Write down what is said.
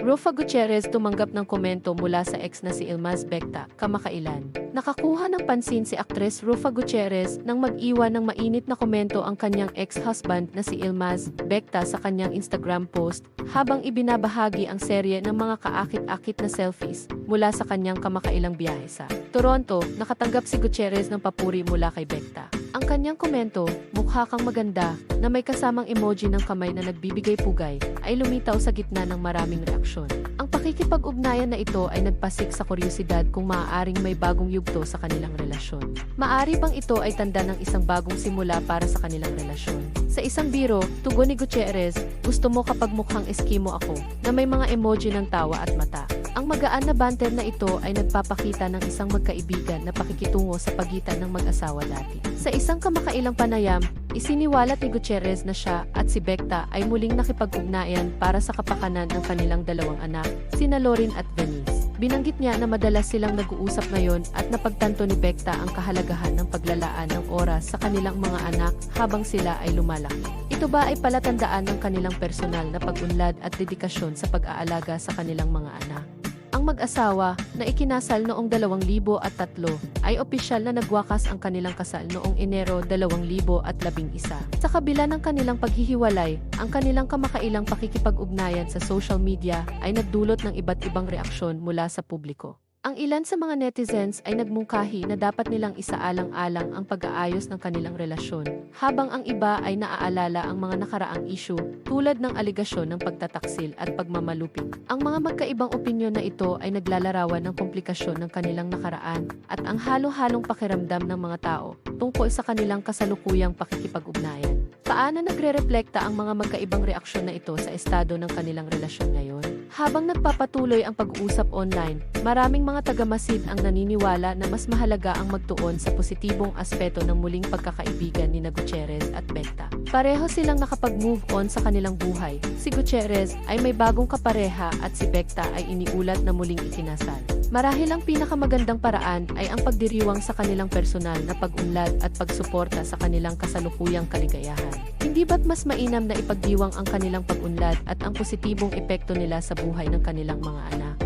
Rufa Gutierrez tumanggap ng komento mula sa ex na si Ilmaz Becta, kamakailan. Nakakuha ng pansin si aktres Rufa Gutierrez nang mag-iwan ng mainit na komento ang kanyang ex-husband na si Ilmaz Becta sa kanyang Instagram post habang ibinabahagi ang serye ng mga kaakit-akit na selfies mula sa kanyang kamakailang biyahe sa Toronto. Nakatanggap si Gutierrez ng papuri mula kay Becta. Ang kanyang komento, mukha kang maganda, na may kasamang emoji ng kamay na nagbibigay pugay, ay lumitaw sa gitna ng maraming reaksyon. Ang pakikipag-ugnayan na ito ay nagpasik sa kuryosidad kung maaaring may bagong yugto sa kanilang relasyon. Maari bang ito ay tanda ng isang bagong simula para sa kanilang relasyon? Sa isang biro, tugon ni Gutierrez, gusto mo kapag mukhang eskimo ako, na may mga emoji ng tawa at mata. Ang magaan na banter na ito ay nagpapakita ng isang magkaibigan na pakikitungo sa pagitan ng mag-asawa dati. Sa isang kamakailang panayam, isiniwalat ni Gutierrez na siya at si Becta ay muling nakipag-ugnayan para sa kapakanan ng kanilang dalawang anak, sina Lorin at Venice. Binanggit niya na madalas silang nag-uusap ngayon at napagtanto ni Becta ang kahalagahan ng paglalaan ng oras sa kanilang mga anak habang sila ay lumalaki. Ito ba ay palatandaan ng kanilang personal na pag-unlad at dedikasyon sa pag-aalaga sa kanilang mga anak? Ang mag-asawa na ikinasal noong 2003 ay opisyal na nagwakas ang kanilang kasal noong Enero 2011. Sa kabila ng kanilang paghihiwalay, ang kanilang kamakailang pakikipag-ugnayan sa social media ay nagdulot ng iba't ibang reaksyon mula sa publiko. Ang ilan sa mga netizens ay nagmungkahi na dapat nilang isaalang-alang ang pag-aayos ng kanilang relasyon, habang ang iba ay naaalala ang mga nakaraang issue tulad ng aligasyon ng pagtataksil at pagmamalupit. Ang mga magkaibang opinyon na ito ay naglalarawan ng komplikasyon ng kanilang nakaraan at ang halo-halong pakiramdam ng mga tao tungkol sa kanilang kasalukuyang pakikipag-ugnayan. Paano nagre-reflekta ang mga magkaibang reaksyon na ito sa estado ng kanilang relasyon ngayon? Habang nagpapatuloy ang pag-uusap online, maraming mga tagamasid ang naniniwala na mas mahalaga ang magtuon sa positibong aspeto ng muling pagkakaibigan ni na Gutierrez at Becta. Pareho silang nakapag-move on sa kanilang buhay. Si Gutierrez ay may bagong kapareha at si Becta ay iniulat na muling ikinasal. Marahil ang pinakamagandang paraan ay ang pagdiriwang sa kanilang personal na pag-unlad at pagsuporta sa kanilang kasalukuyang kaligayahan. Hindi ba't mas mainam na ipagdiwang ang kanilang pag-unlad at ang positibong epekto nila sa buhay ng kanilang mga anak?